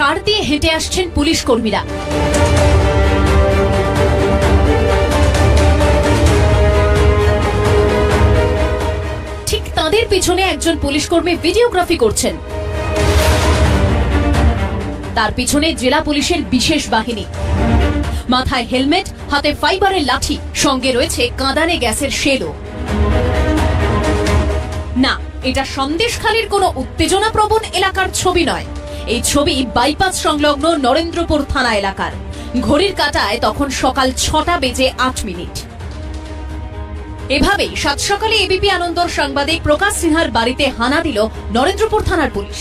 সার দিয়ে হেঁটে আসছেন পুলিশ কর্মীরা। ঠিক তাদের পিছনে একজন পুলিশ কর্মী ভিডিওগ্রাফি করছেন। তার পিছনে জেলা পুলিশের বিশেষ বাহিনী। মাথায় হেলমেট, হাতে ফাইবারের লাঠি, সঙ্গে রয়েছে কাঁদানে গ্যাসের শেলও না, এটা সন্দেশখালীর কোনো উত্তেজনাপ্রবণ এলাকার ছবি নয়। এই ছবি বাইপাস সংলগ্ন নরেন্দ্রপুর থানা এলাকার। ঘড়ির কাটায় তখন সকাল ছটা বেজে আট মিনিট। এভাবেই সাত সকালে এবিপি আনন্দর সাংবাদিক প্রকাশ সিনহার বাড়িতে হানা দিল নরেন্দ্রপুর থানার পুলিশ।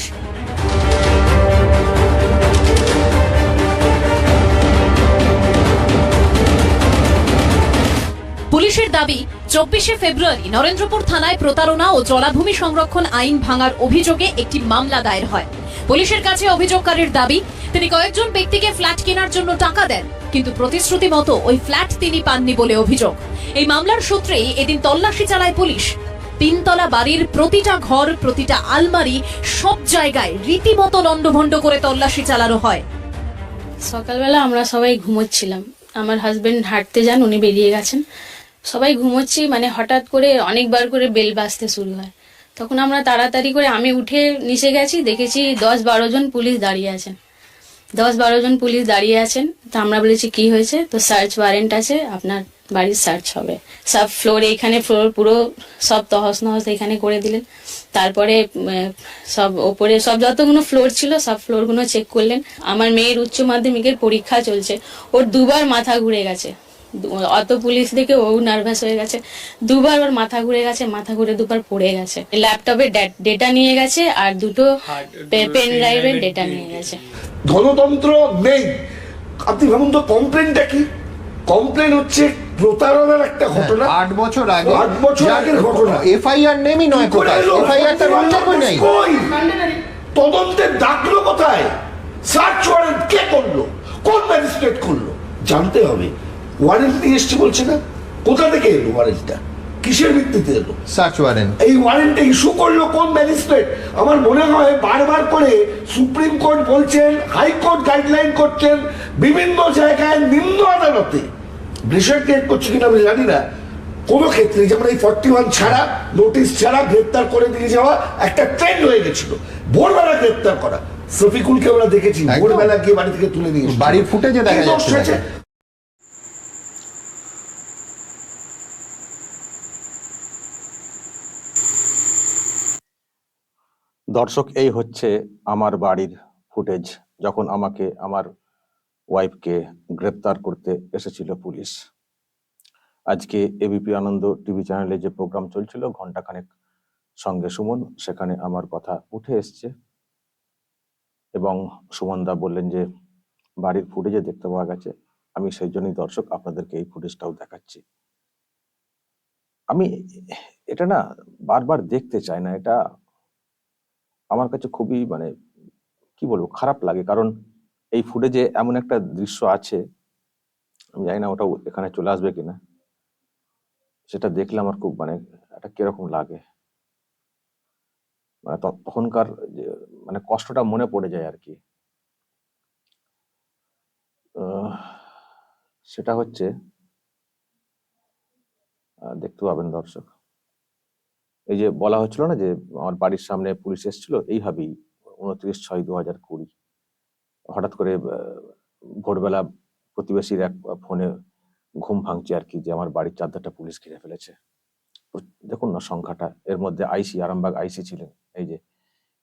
পুলিশের দাবি, চব্বিশে ফেব্রুয়ারি নরেন্দ্রপুর থানায় প্রতারণা ও জলাভূমি সংরক্ষণ আইন ভাঙার অভিযোগে একটি মামলা দায়ের হয়। পুলিশের কাছে অভিযোগকারীর দাবি, তিনি কয়েকজন ব্যক্তিকে ফ্ল্যাট কেনার জন্য টাকা দেন, কিন্তু প্রতিশ্রুতি মতো ওই ফ্ল্যাট তিনি পাননি বলে অভিযোগ। এই মামলার সূত্রেই এদিন তল্লাশি চালায় পুলিশ। তিনতলা বাড়ির প্রতিটা ঘর, প্রতিটা আলমারি সব জায়গায় রীতিমতো লণ্ডভণ্ড করে তল্লাশি চালানো হয়। সকালবেলা আমরা সবাই ঘুমোচ্ছিলাম। আমার হাজবেন্ড হাঁটতে যান, উনি বেরিয়ে গেছেন। সবাই ঘুমোচ্ছি মানে হঠাৎ করে অনেকবার করে বেল বাজতে শুরু হয়। তখন আমরা তাড়াতাড়ি করে আমি উঠে নিচে গেছি, দেখেছি দশ বারো জন পুলিশ দাঁড়িয়ে আছেন। দশ বারো জন পুলিশ দাঁড়িয়ে আছেন। তো আমরা বলেছি, কি হয়েছে? তো সার্চ ওয়ারেন্ট আছে, আপনার বাড়ির সার্চ হবে। সব ফ্লোর এইখানে ফ্লোর পুরো সব তহস নহস এখানে করে দিলেন। তারপরে সব ওপরে সব যতগুলো ফ্লোর ছিল, সব ফ্লোরগুলো চেক করলেন। আমার মেয়ের উচ্চ মাধ্যমিকের পরীক্ষা চলছে। ওর দুবার মাথা ঘুরে গেছে। অত পুলিশ দেখে ও নার্ভাস হয়ে গেছে। দুবার ওর মাথা ঘুরে গেছে মাথা ঘুরে দুবার পড়ে গেছে। ল্যাপটপে ডেটা নিয়ে গেছে আর দুটো পেন ড্রাইভের ডেটা নিয়ে গেছে। গণতন্ত্র নেই। আপনি ভাবুন তো কমপ্লেনটা কি? কমপ্লেন হচ্ছে প্রতারণার একটা ঘটনা। আট বছর আগে আট বছর আগের ঘটনা। এফআইআর নেমই নয় কোথায়? এফআইআর তার উল্লেখই নেই। কই? তদন্তের ডাকলো কোথায়? সার্চ ওয়ারেন্ট কে করল? কোন ম্যাজিস্ট্রেট করল জানতে হবে। ওয়ারেন্ট নিয়ে এসছে বলছে না? কোথা থেকে এলো ওয়ারেন্টটা? কিসের ভিত্তিতে এলো? সার্চ ওয়ারেন্ট এই ওয়ারেন্টে ইস্যু করল কোন ম্যাজিস্ট্রেট আমার মনে হয় বারবার করে সুপ্রিম কোর্ট বলছেন হাইকোর্ট গাইডলাইন করছেন বিভিন্ন জায়গায় নিম্ন আদালতে। ব্রিসেট ক্রিয়েট করছে কিনা আমি জানি না। কোনো ক্ষেত্রে যেমন এই ফর্টি ওয়ান ছাড়া নোটিশ ছাড়া গ্রেপ্তার করে দিয়ে যাওয়া একটা ট্রেন্ড হয়ে গেছিল। ভোরবেলা গ্রেপ্তার করা। শফিকুলকে আমরা দেখেছি। ভোরবেলা গিয়ে বাড়ি থেকে তুলে নিয়ে। বাড়ির ফুটেজে দেখা কি দোষ যাচ্ছে দর্শক, এই হচ্ছে আমার বাড়ির ফুটেজ যখন আমাকে, আমার ওয়াইফকে গ্রেপ্তার করতে এসেছিল পুলিশ। আজকে এবিপি আনন্দ টিভি চ্যানেলে যে প্রোগ্রাম চলছিল ঘন্টাখানেক সঙ্গে সুমন, সেখানে আমার কথা উঠে এসছে। এবং সুমন দা বললেন যে, বাড়ির ফুটেজে দেখতে পাওয়া গেছে, আমি সেই জন্যই দর্শক আপনাদেরকে এই ফুটেজটাও দেখাচ্ছি। আমি এটা না বারবার দেখতে চাই না, এটা আমার কাছে খুবই মানে কি বলব, খারাপ লাগে। কারণ এই ফুটেজে এমন একটা দৃশ্য আছে, আমি জানি না ওটা এখানে চলে আসবে কিনা। সেটা দেখলে আমার খুব মানে একটা কীরকম লাগে। মানে তখনকার মানে কষ্টটা মনে পড়ে যায় আর কি। সেটা হচ্ছে দেখতে পাবেন দর্শক। এই যে বলা হচ্ছিল না যে, আমার বাড়ির সামনে পুলিশ এসেছিল, এইভাবেই উনত্রিশ ছয় দু হাজার কুড়ি। হঠাৎ করে ভোরবেলা প্রতিবেশীর এক ফোনে ঘুম ভাঙছে আর কি, যে আমার বাড়ির চারদারটা পুলিশ ঘিরে ফেলেছে। দেখুন না সংখ্যাটা, এর মধ্যে আইসি, আরামবাগ আইসি ছিলেন, এই যে,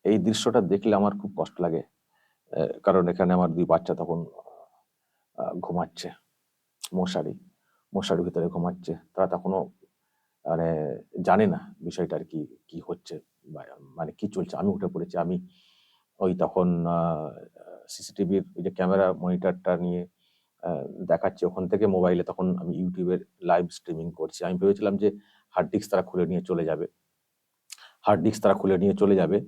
এই দৃশ্যটা দেখলে আমার খুব কষ্ট লাগে কারণ এখানে আমার দুই বাচ্চা তখন ঘুমাচ্ছে, মশারি, মশারির ভিতরে ঘুমাচ্ছে, তারা তখনও মানে জানে না বিষয়টা আর কি কি হচ্ছে মানে কি চলছে। আমি উঠে পড়েছি, আমি ওই তখন সিসিটিভির ওই যে ক্যামেরা মনিটরটা নিয়ে দেখাচ্ছি। ওখান থেকে মোবাইলে তখন আমি ইউটিউবের লাইভ স্ট্রিমিং করছি। আমি ভেবেছিলাম যে হার্ড ডিস্ক তারা খুলে নিয়ে চলে যাবে। হার্ড ডিস্ক তারা খুলে নিয়ে চলে যাবে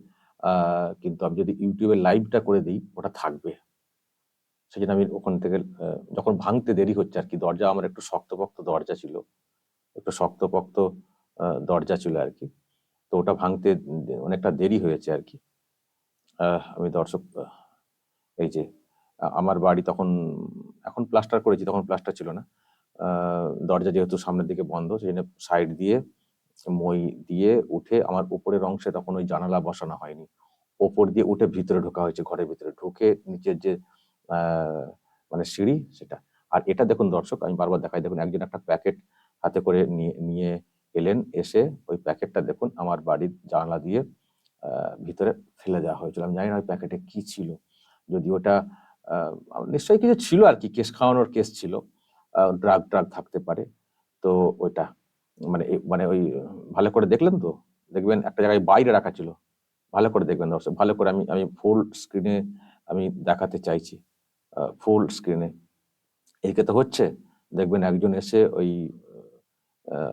কিন্তু আমি যদি ইউটিউবের লাইভটা করে দিই, ওটা থাকবে। সেই জন্য আমি ওখান থেকে যখন ভাঙতে দেরি হচ্ছে আর কি, দরজা আমার একটু শক্তপোক্ত দরজা ছিল। একটু শক্তপোক্ত দরজা ছিল আর কি। তো ওটা ভাঙতে অনেকটা দেরি হয়েছে আর কি। আমি দর্শক এই যে আমার বাড়ি তখন, এখন প্লাস্টার করেছি, তখন প্লাস্টার ছিল না। দরজা যেহেতু সামনের দিকে বন্ধ, সেই জন্য সাইড দিয়ে মই দিয়ে উঠে আমার উপরের অংশে তখন ওই জানালা বসানো হয়নি। ওপর দিয়ে উঠে ভিতরে ঢোকা হয়েছে, ঘরের ভিতরে। ঢুকে নিচের যে মানে সিঁড়ি, সেটা। আর এটা দেখুন দর্শক, আমি বারবার দেখাই, দেখুন একজন একটা প্যাকেট হাতে করে নিয়ে নিয়ে এলেন। এসে ওই প্যাকেটটা দেখুন, আমার বাড়ির জানলা দিয়ে ভিতরে ফেলে দেওয়া হয়েছিল। আমি জানি না ওই প্যাকেটে কি ছিল। যদি ওটা নিশ্চয়ই কিছু ছিল আর কি, কেস খাওয়ানোর কেস ছিল। ড্রাগ ড্রাগ থাকতে পারে। তো ওইটা মানে মানে ওই, ভালো করে দেখলেন তো? দেখবেন একটা জায়গায় বাইরে রাখা ছিল। ভালো করে দেখবেন দর্শক, ভালো করে আমি আমি ফুল স্ক্রিনে আমি দেখাতে চাইছি। ফুল স্ক্রিনে এইকে তো হচ্ছে, দেখবেন একজন এসে ওই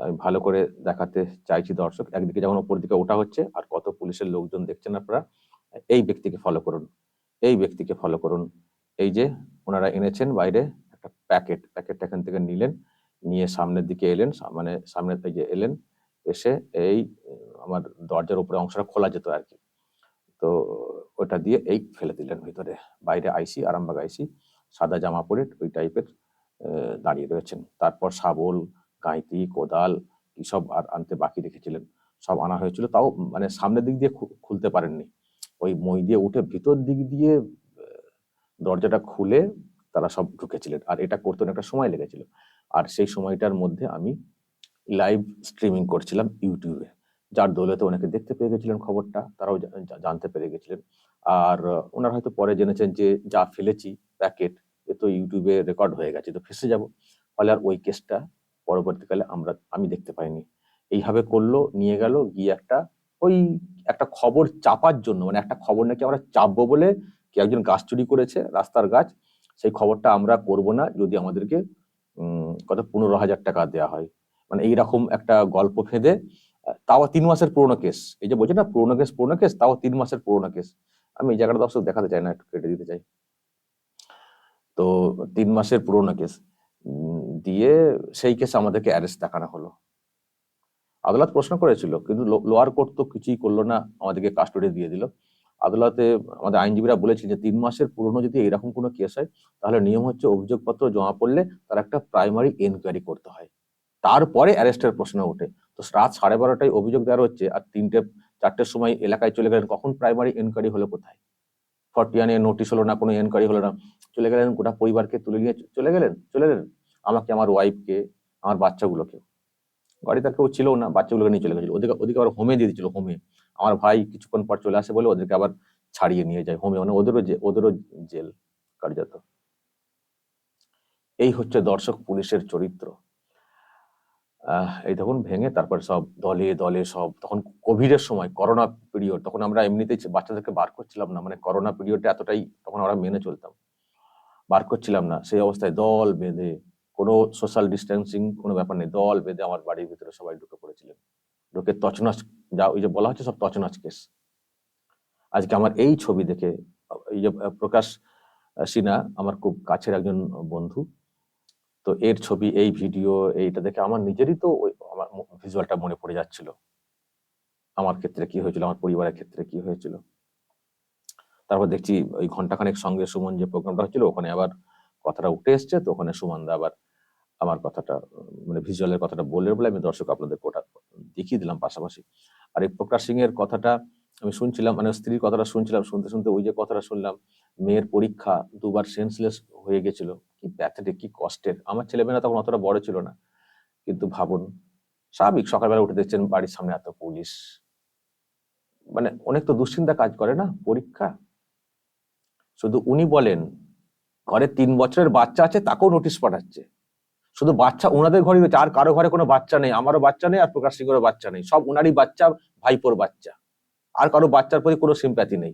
আমি ভালো করে দেখাতে চাইছি দর্শক। একদিকে যেমন ওপর দিকে ওটা হচ্ছে আর কত পুলিশের লোকজন দেখছেন আপনারা, এই ব্যক্তিকে ফলো করুন। এই ব্যক্তিকে ফলো করুন। এই যে ওনারা এনেছেন বাইরে একটা প্যাকেট, প্যাকেটটা এখান থেকে নিলেন, নিয়ে সামনের দিকে এলেন মানে সামনের দিকে এলেন, এসে এই, আমার দরজার উপরে অংশটা খোলা যেত আর কি। তো ওটা দিয়ে এই ফেলে দিলেন ভিতরে। বাইরে আইসি, আরামবাগ আইসি, সাদা জামা পরে ওই টাইপের দাঁড়িয়ে রয়েছেন। তারপর শাবল গাঁইতি কোদাল সব আর আনতে বাকি রেখেছিলেন। সব আনা হয়েছিল। তাও মানে সামনের দিক দিয়ে খুলতে পারেননি। ওই মই দিয়ে উঠে ভিতর দিক দিয়ে দরজাটা খুলে তারা সব ঢুকেছিলেন। আর এটা করতে একটা সময় লেগেছিল। আর সেই সময়টার মধ্যে আমি লাইভ স্ট্রিমিং করছিলাম ইউটিউবে যার দৌলতে অনেকে দেখতে পেয়ে গেছিলেন খবরটা, তারাও জানতে পেরে গেছিলেন। আর ওনারা হয়তো পরে জেনেছেন যে যা ফেলেছি প্যাকেট, এ তো ইউটিউবে রেকর্ড হয়ে গেছে, তো ফেসে যাব। ফলে আর ওই কেসটা পরবর্তীকালে আমরা, আমি দেখতে পাইনি। এইভাবে করল, নিয়ে গেল, গিয়ে একটা, ওই একটা খবর চাপার জন্য মানে একটা খবর নাকি আমরা চাপবো বলে কি একজন গাছ চুরি করেছে, রাস্তার গাছ, সেই খবরটা আমরা করব না যদি আমাদেরকে কত পনেরো হাজার টাকা দেওয়া হয়। মানে এইরকম একটা গল্প ফেঁদে, তাও তিন মাসের পুরোনো কেস। এই যে বলছে না, পুরোনো কেস পুরোনো কেস, তাও তিন মাসের পুরোনো কেস। আমি এই জায়গাটা দর্শক দেখাতে চাই না, একটু কেটে দিতে চাই। তো তিন মাসের পুরোনো কেস। দিয়ে সেই কেস আমাদেরকে অ্যারেস্ট দেখানো হলো। আদালত প্রশ্ন করেছিল, কিন্তু লোয়ার কোর্ট তো কিছুই করল না, আমাদেরকে কাস্টডি দিয়ে দিল। আদালতে আমাদের আইনজীবীরা বলেছেন যে, তিন মাসের পুরনো যদি এরকম কোনো কেস হয়, তাহলে নিয়ম হচ্ছে অভিযোগপত্র জমা পড়লে তার একটা প্রাইমারি এনকোয়ারি করতে হয়। তারপরে অ্যারেস্টের প্রশ্ন ওঠে। তো রাত সাড়ে বারোটায় অভিযোগ দেওয়ার হচ্ছে, আর তিনটে, চারটের সময় এলাকায় চলে গেলেন, কখন প্রাইমারি এনকোয়ারি হলো কোথায়? ফর্টিয়ানে নোটিশ হলো না, কোনো এনকোয়ারি হলো না। চলে গেলেন, গোটা পরিবারকে তুলে নিয়ে চলে গেলেন চলে গেলেন। আমাকে, আমার ওয়াইফকে আমার বাচ্চাগুলোকে। গাড়িতে আর কেউ ছিল না, বাচ্চাগুলোকে নিয়ে চলে গেছিল। ওদিকে ওদিকে আবার হোমে দিয়ে দিচ্ছিল হোমে আমার ভাই কিছুক্ষণ পর চলে আসে বলে ওদেরকে আবার ছাড়িয়ে নিয়ে যায় হোমে মানে ওদেরও ওদেরও জেল, কার্যত। এই হচ্ছে দর্শক পুলিশের চরিত্র। এই তখন ভেঙে তারপর সব দলে দলে সব, তখন কোভিডের সময় করোনা পিরিয়ড তখন আমরা এমনিতেই বাচ্চাদেরকে বার করছিলাম না মানে করোনা পিরিয়ডটা এতটাই তখন আমরা মেনে চলতাম। বার করছিলাম না, সেই অবস্থায় দল বেঁধে, কোনো সোশ্যাল ডিস্টেন্সিং কোনো ব্যাপার নেই, দল বেঁধে আমার বাড়ির ভিতরে সবাই ঢুকে পড়েছিলেন ঢুকে তছনছ, যা ওই যে বলা হচ্ছে সব তছনছ কেস আজকে আমার এই ছবি দেখে, এই যে প্রকাশ সিনহা আমার খুব কাছের একজন বন্ধু। তো এর ছবি, এই ভিডিও এইটা দেখে আমার নিজেরই তো আমার ভিজুয়ালটা মনে পড়ে যাচ্ছিল। আমার ক্ষেত্রে কি হয়েছিল? আমার পরিবারের ক্ষেত্রে কি হয়েছিল? তারপর দেখছি ওই ঘন্টাখানেক সঙ্গে সুমন যে প্রোগ্রামটা হচ্ছিল ওখানে আবার কথাটা উঠে এসছে, তো ওখানে সুমনদা আবার আমার কথাটা মানে ভিজুয়ালের কথাটা বলে বলে আমি দর্শক আপনাদের ওটা দেখিয়ে দিলাম পাশাপাশি। আর এই প্রকাশ সিং এর কথাটা আমি শুনছিলাম মানে স্ত্রীর কথাটা শুনছিলাম, শুনতে শুনতে ওই যে কথাটা শুনলাম, মেয়ের পরীক্ষা দুবার সেন্সলেস হয়ে গেছিল। কি প্যাথেটিক কি কষ্টের। আমার ছেলেমেয়েরা তখন অতটা বড় ছিল না। কিন্তু ভাবুন, স্বাভাবিক সকালবেলা উঠে দেখছেন বাড়ির সামনে এত পুলিশ। মানে অনেক তো দুশ্চিন্তা কাজ করে না পরীক্ষা। শুধু উনি বলেন, ঘরে তিন বছরের বাচ্চা আছে, তাকেও নোটিশ পাঠাচ্ছে। শুধু বাচ্চা ওনাদের ঘরে রয়েছে, আর কারও ঘরে কোনো বাচ্চা নেই, আমারও বাচ্চা নেই, আর প্রকাশ সিংহেরও বাচ্চা নেই। সব ওনারই বাচ্চা, ভাইপোর বাচ্চা। আর কারও বাচ্চার প্রতি কোনো সিম্প্যাথি নেই।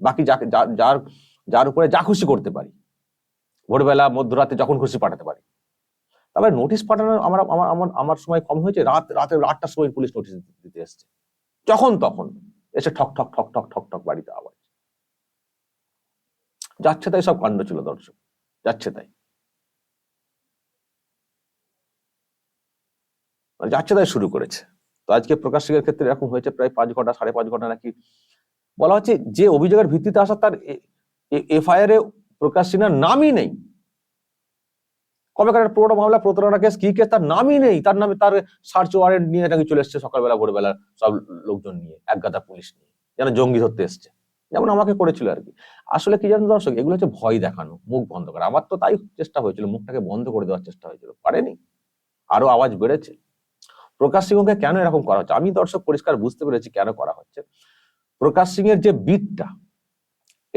বাকি যাকে যার যার উপরে যা খুশি করতে পারি। ভোরবেলা, মধ্যরাতে যখন খুশি পাঠাতে পারি। তবে নোটিশ পাঠানোর আমার আমার আমার আমার সময় কম হয়েছে। রাত রাতে আটটার সময় পুলিশ নোটিশ দিতে এসছে। যখন তখন। এসে ঠক ঠক ঠক ঠক ঠক ঠক বাড়িতে আওয়াজ। যাচ্ছে তাই সব কাণ্ড ছিল দর্শক, যাচ্ছে তাই। মানে যাচ্ছে তাই শুরু করেছে। তো আজকে প্রকাশ সিংয়ের ক্ষেত্রে এরকম হয়েছে প্রায় পাঁচ ঘণ্টা, সাড়ে পাঁচ ঘণ্টা নাকি বলা হচ্ছে যে অভিযোগের ভিত্তিতে আসা তার এফআইআর এ প্রকাশ সিনহার নামই নেই। কবেকার পুরোনো মামলা প্রতারণা কেস কি কেস তার নামই নেই। তার নামে তার সার্চ ওয়ারেন্ট নিয়ে নাকি চলে এসছে সকালবেলা ভোরবেলা সব লোকজন নিয়ে, এক গাদা পুলিশ নিয়ে, যেন জঙ্গি ধরতে এসছে। যেমন আমাকে করেছিল আর কি। আসলে কি জানেন দর্শক, এগুলো হচ্ছে ভয় দেখানো, মুখ বন্ধ করা। আমার তো তাই চেষ্টা হয়েছিল, মুখটাকে বন্ধ করে দেওয়ার চেষ্টা হয়েছিল। পারেনি। আরও আওয়াজ বেড়েছে। প্রকাশ সিংহকে কেন এরকম করা হচ্ছে? আমি দর্শক পরিষ্কার বুঝতে পেরেছি কেন করা হচ্ছে। প্রকাশ সিং এর যে বিটটা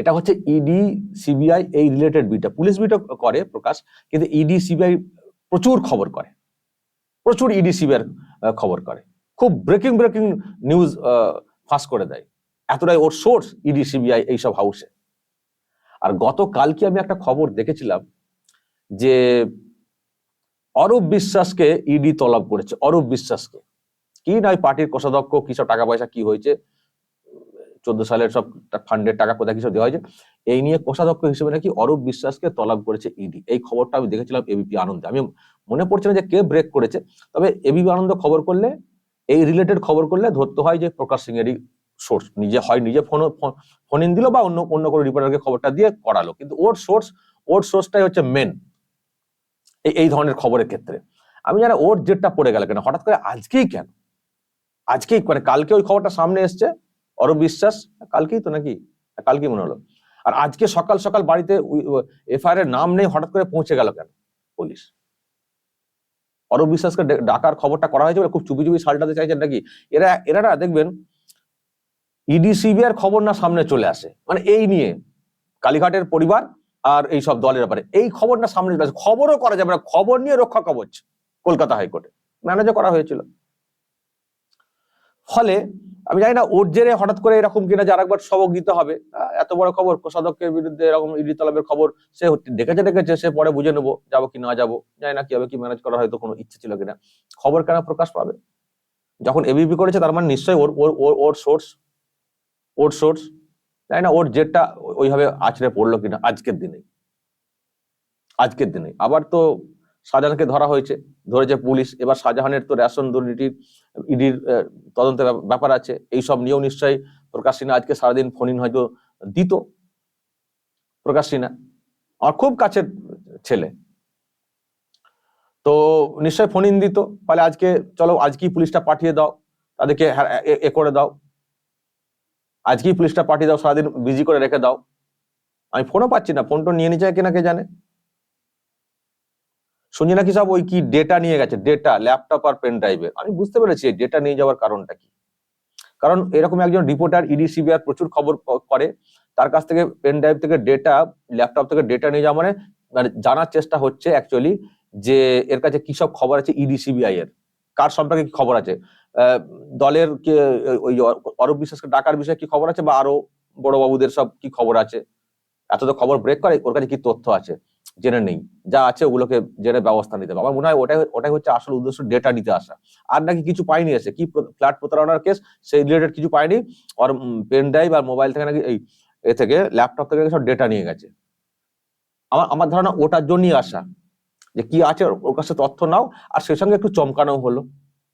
এটা হচ্ছে ইডি সিবিআই এই রিলেটেড বিটটা পুলিশ বিটও করে প্রকাশ, কিন্তু ইডি সিবিআই প্রচুর খবর করে। প্রচুর ইডি সিবিআই খবর করে। খুব ব্রেকিং ব্রেকিং নিউজ ফাঁস করে দেয়। এতটাই ওর সোর্স ইডি সিবিআই এইসব হাউসে আর গতকালকে আমি একটা খবর দেখেছিলাম যে অরূপ বিশ্বাসকে ইডি তলব করেছে। অরূপ বিশ্বাসকে। কি নয়, পার্টির কোষাধ্যক্ষ কি সব টাকা পয়সা, কি হয়েছে? চোদ্দ সালের সব ফান্ডের টাকা কোথায় কিছু দেওয়া হয়েছে? এই নিয়ে কোষাধ্যক্ষ হিসেবে নাকি অরূপ বিশ্বাসকে তলব করেছে ইডি এই খবরটা আমি দেখেছিলাম এবিপি আনন্দে। আমি মনে পড়ছে না যে কে ব্রেক করেছে, তবে এবিপি আনন্দ খবর করলে, এই রিলেটেড খবর করলে ধরতে হয় যে প্রকাশ সিং এরই সোর্স নিজে হয়, নিজে ফোন ফোন ইন দিল বা অন্য অন্য কোনো রিপোর্টারকে খবরটা দিয়ে করালো। কিন্তু ওর সোর্স ওর সোর্সটাই হচ্ছে মেন এই এই ধরনের খবরের ক্ষেত্রে। আমি জানি ওর জেটটা পড়ে গেল কেন? হঠাৎ করে আজকেই কেন? আজকেই মানে কালকে ওই খবরটা সামনে এসছে অরূপ বিশ্বাস, কালকেই তো নাকি? কালকেই মনে হলো। আর আজকে সকাল সকাল বাড়িতে এফআইআর এর নাম নেই, হঠাৎ করে পৌঁছে গেল কেন? পুলিশ। অরূপ বিশ্বাসকে ডাকার খবরটা করা হয়েছে খুব চুপি চুপি সালটাতে চাইছেন নাকি? এরা এরা দেখবেন, ইডি সিবিআর খবর না সামনে চলে আসে। মানে এই নিয়ে, কালীঘাটের পরিবার আর এই সব দলের ব্যাপারে। এই খবর না সামনে চলে আসে। খবরও করা যাবে না। খবর নিয়ে রক্ষা কবচ, কলকাতা হাইকোর্টে। ম্যানেজও করা হয়েছিল। ফলে আমি জানি না, ওর জেরে হঠাৎ করে এরকম কিনা যে আরেকবার সবক দিতে হবে এত বড় খবর কোষাধ্যক্ষের বিরুদ্ধে এরকম ইডি তলবের খবর, সে দেখেছে ডেকেছে সে পরে বুঝে নেব, যাব কি না যাব, জানি না কি হবে কি ম্যানেজ করার হয়তো কোনো ইচ্ছে ছিল কিনা। খবর কেন প্রকাশ পাবে? যখন এবিপি করেছে, তার মানে নিশ্চয়ই ওর ওর ওর ওর সোর্স ওর সোর্স জানি না, ওর জেটটা ওইভাবে আছড়ে পড়ল কিনা, আজকের দিনে আজকের দিনে আবার তো শাহজাহানকে ধরা হয়েছে, ধরেছে পুলিশ। এবার শাহজাহানের তো রেশন দুর্নীতির, ইডির তদন্তের ব্যাপার আছে। এইসব নিয়েও নিশ্চয়ই প্রকাশ সিনহা আজকে সারাদিন ফোনিন হয়তো দিত। প্রকাশ সিনহা, আমার খুব কাছের ছেলে। তো নিশ্চয়ই ফোনিন দিত। ফলে আজকে চলো, আজকেই পুলিশটা পাঠিয়ে দাও। তাদেরকে এ- করে দাও। আজকেই পুলিশটা পাঠিয়ে দাও, সারাদিন বিজি করে রেখে দাও। আমি ফোনও পাচ্ছি না। ফোনটা নিয়ে যায় কিনা কে জানে। শুনছি নাকি সব ওই কি ডেটা নিয়ে গেছে ডেটা ল্যাপটপ আর পেন ড্রাইভে আমি বুঝতে পেরেছি ডেটা নিয়ে যাওয়ার কারণটা কি। কারণ এরকম একজন রিপোর্টার ইডি সিবিআর প্রচুর খবর করে। তার কাছ থেকে পেন ড্রাইভ থেকে ডেটা ল্যাপটপ থেকে ডেটা নিয়ে যাওয়া মানে মানে জানার চেষ্টা হচ্ছে অ্যাকচুয়ালি যে এর কাছে কি সব খবর আছে ইডি সিবিআই এর। কার সম্পর্কে কি খবর আছে? দলের কে, ওই অরূপ বিশ্বাসকে ডাকার বিষয়ে কি খবর আছে বা আরও বড় বাবুদের সব কি খবর আছে? এত তো খবর ব্রেক করে, ওর কাছে কি তথ্য আছে? জেনে নেই। যা আছে ওগুলোকে জেনে ব্যবস্থা নিতে হবে। আমার মনে হয় ওটাই ওটাই হচ্ছে আসল উদ্দেশ্য ডেটা নিতে আসা। আর নাকি কিছু পাইনি এসে। কি ফ্ল্যাট প্রতারণার কেস সেই রিলেটেড কিছু পাইনি। আর পেন ড্রাইভ আর মোবাইল থেকে নাকি এই এ থেকে ল্যাপটপ থেকে সব ডেটা নিয়ে গেছে। আমার আমার ধারণা ওটার জন্যই আসা। যে কি আছে ওর- কাছে তথ্য নাও। আর সেই সঙ্গে একটু চমকানো হলো।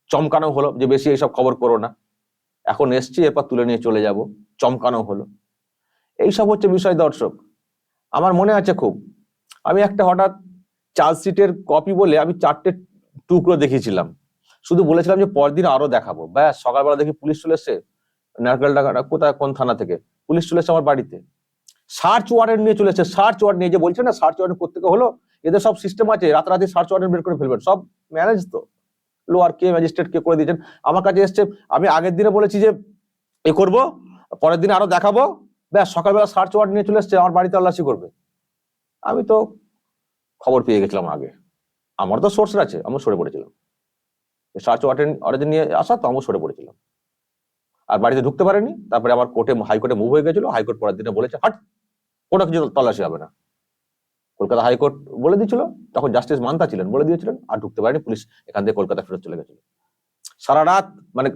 চমকানো হলো যে বেশি এইসব খবর করো না। এখন এসছি, এরপর তুলে নিয়ে চলে যাব। চমকানো হলো। এইসব হচ্ছে বিষয় দর্শক। আমার মনে আছে খুব আমি একটা হঠাৎ চার্জ চার্জশিটের কপি বলে আমি চারটে টুকরো দেখিয়েছিলাম। শুধু বলেছিলাম যে পরদিন আরও দেখাবো। ব্যাস, সকালবেলা দেখি পুলিশ চলে এসছে নারকেল ডাকা কোথায়, কোন থানা থেকে? পুলিশ চলে এসছে আমার বাড়িতে। সার্চ ওয়ারেন্ট নিয়ে চলে সার্চ ওয়ারেন্ট নিয়ে যে বলছে না, সার্চ ওয়ারেন্ট কোথেকে হলো? এদের সব সিস্টেম আছে, রাতারাতি সার্চ ওয়ারেন্ট বের করে ফেলবেন। সব ম্যানেজ তো। লোয়ার কে ম্যাজিস্ট্রেট কে করে দিয়েছেন। আমার কাছে এসছে, আমি আগের দিনে বলেছি যে এ করব, পরের দিন আরও দেখাবো। ব্যাস, সকালবেলা সার্চ ওয়ারেন্ট নিয়ে চলে এসছে, আমার বাড়িতে তল্লাশি করবে। আমি তো খবর পেয়ে গেছিলাম আগে। আমার তো সোর্স আছে আমি সরে পড়েছিলাম। সার্চ অর্ডার নিয়ে আসা, তো আমি সরে পড়েছিলাম। আর বাড়িতে ঢুকতে পারেনি, তারপরে আমার কোর্টে হাইকোর্টে মুভ হয়ে গেছিল হাইকোর্ট পরের দিনে বলেছে, হাট, কোনো কিছু তল্লাশি হবে না। কলকাতা হাইকোর্ট বলে দিয়েছিল, তখন জাস্টিস মান্তা ছিলেন, বলে দিয়েছিলেন, আর ঢুকতে পারেনি, পুলিশ এখান থেকে কলকাতা ফেরত চলে গেছিল। সারা রাত মানে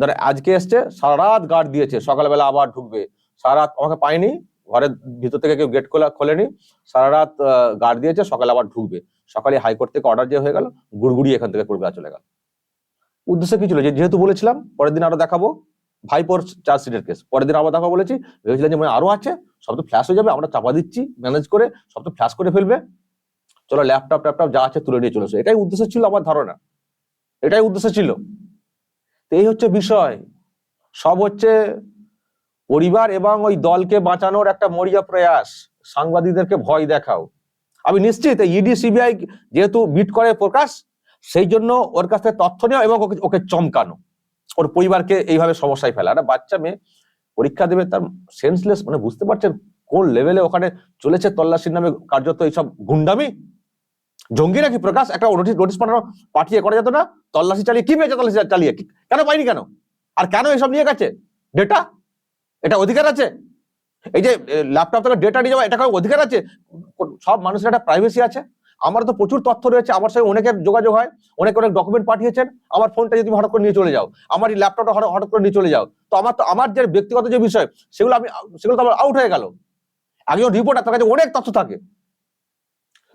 ধরে আজকে এসছে, সারা রাত গার্ড দিয়েছে, সকালবেলা আবার ঢুকবে। সারা রাত আমাকে পাইনি ঘরের ভিতর থেকে কেউ গেট খোলা খোলেনি। সারা রাত গার্ড দিয়েছে, সকালে আবার ঢুকবে। সকালে হাইকোর্ট থেকে অর্ডার যে হয়ে গেল গুড়গুড়ি এখান থেকে কলকাতা চলে গেল। উদ্দেশ্য কি ছিল? যেহেতু বলেছিলাম, পরের দিন আরও দেখাবো। ভাইপোর চার্জশিটের কেস পরের দিন আবার দেখা বলেছি। ভেবেছিলেন যে মানে আরও আছে, সব তো ফ্ল্যাশ হয়ে যাবে, আমরা চাপা দিচ্ছি ম্যানেজ করে সব তো ফ্ল্যাশ করে ফেলবে। চলো ল্যাপটপ ট্যাপটপ যা আছে তুলে নিয়ে চলেছে এটাই উদ্দেশ্য ছিল আমার ধারণা। এটাই উদ্দেশ্য ছিল। তো এই হচ্ছে বিষয়। সব হচ্ছে পরিবার এবং ওই দলকে বাঁচানোর একটা মরিয়া প্রয়াস। সাংবাদিকদেরকে ভয় দেখাও। আমি নিশ্চিত ইডি সিবিআই যেহেতু বিট করে প্রকাশ, সেই জন্য ওর কাছ থেকে তথ্য নেওয়া এবং ওকে ওকে চমকানো। ওর পরিবারকে এইভাবে সমস্যায় ফেলা। একটা বাচ্চা মেয়ে পরীক্ষা দেবে, তার সেন্সলেস মানে বুঝতে পারছেন কোন লেভেলে ওখানে চলেছে তল্লাশির নামে কার্যত এইসব গুন্ডামি? জঙ্গি নাকি প্রকাশ? একটা নোটিশ নোটিশ পাঠানো, পাঠিয়ে করা যেত না? তল্লাশি চালিয়ে, কি পেয়েছে তল্লাশি চালিয়ে? কেন পাইনি কেন? আর কেন এসব নিয়ে গেছে? ডেটা এটা অধিকার আছে? এই যে ল্যাপটপ থেকে ডেটা নিয়ে যাওয়া, এটা কারও অধিকার আছে? সব মানুষের একটা প্রাইভেসি আছে? আমার তো প্রচুর তথ্য রয়েছে, আমার সঙ্গে অনেকের যোগাযোগ হয়, অনেক অনেক ডকুমেন্ট পাঠিয়েছেন, আমার ফোনটা যদি হঠাৎ করে নিয়ে চলে যাও, আমার এই ল্যাপটপটা হঠাৎ করে নিয়ে চলে যাও, তো আমার তো, আমার যে ব্যক্তিগত যে বিষয়, সেগুলো আমি, সেগুলো তো আমার আউট হয়ে গেল। একজন রিপোর্টার তার কাছে অনেক তথ্য থাকে।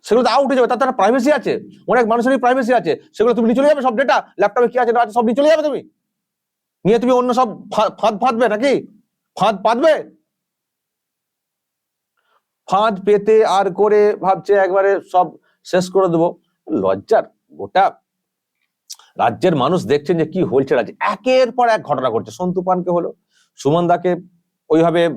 সেগুলো তো আউট হয়ে যাবে, তার তো একটা প্রাইভেসি আছে। অনেক মানুষেরই প্রাইভেসি আছে। সেগুলো তুমি নিয়ে চলে যাবে, সব ডেটা ল্যাপটপে কি আছে, না আছে, সব নিয়ে চলে যাবে তুমি? নিয়ে তুমি অন্য সব ফাঁদ ফাঁদবে নাকি? ফাঁদ পাতবে? ফাঁদ পেতে আর করে ভাবছে একবারে সব শেষ করে দেবো। লজ্জার গোটা। রাজ্যের মানুষ দেখছেন যে কি হয়েছে রাজ্যে। একের পর এক ঘটনা ঘটছে। সন্তু পানকে হলো, সুমন দাকে ওইভাবে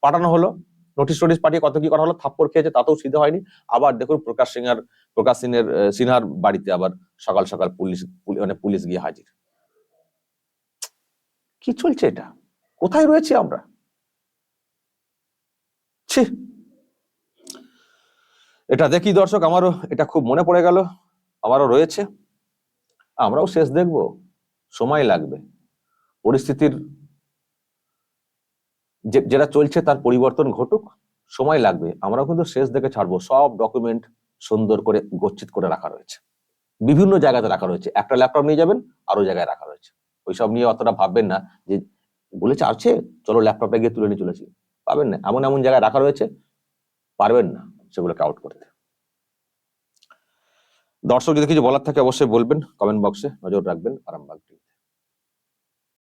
পাঠানো হলো। নোটিশ টোটিস পাঠিয়ে কত কি করা হলো, থাপ্পড় খেয়েছে, তাতেও সিদ্ধ হয়নি। আবার দেখুন প্রকাশ সিংহার, প্রকাশ সিংহের সিনহার বাড়িতে আবার সকাল সকাল পুলিশ, পুলি- মানে পুলিশ গিয়ে হাজির। কি চলছে এটা? কোথায় রয়েছে আমরা? ছি। এটা দেখি দর্শক, আমারও এটা খুব মনে পড়ে গেল, আমারও রয়েছে। আমরাও শেষ দেখব, সময় লাগবে। পরিস্থিতির যেটা চলছে তার পরিবর্তন ঘটুক, সময় লাগবে। আমরাও কিন্তু শেষ দেখে ছাড়বো। সব ডকুমেন্ট সুন্দর করে গচ্ছিত করে রাখা রয়েছে। বিভিন্ন জায়গাতে রাখা রয়েছে। একটা ল্যাপটপ নিয়ে যাবেন আরও জায়গায় রাখা রয়েছে। ওইসব নিয়ে অতটা ভাববেন না যে বলেছে আছে চলো ল্যাপটপটা গিয়ে তুলে নিয়ে চলেছি পাবেন না। এমন এমন জায়গায় রাখা রয়েছে, পারবেন না, সেগুলোকে আউট করতে দর্শক, যদি কিছু বলার থাকে অবশ্যই বলবেন কমেন্ট বক্সে নজর রাখবেন, আরামবাগ টিভিতে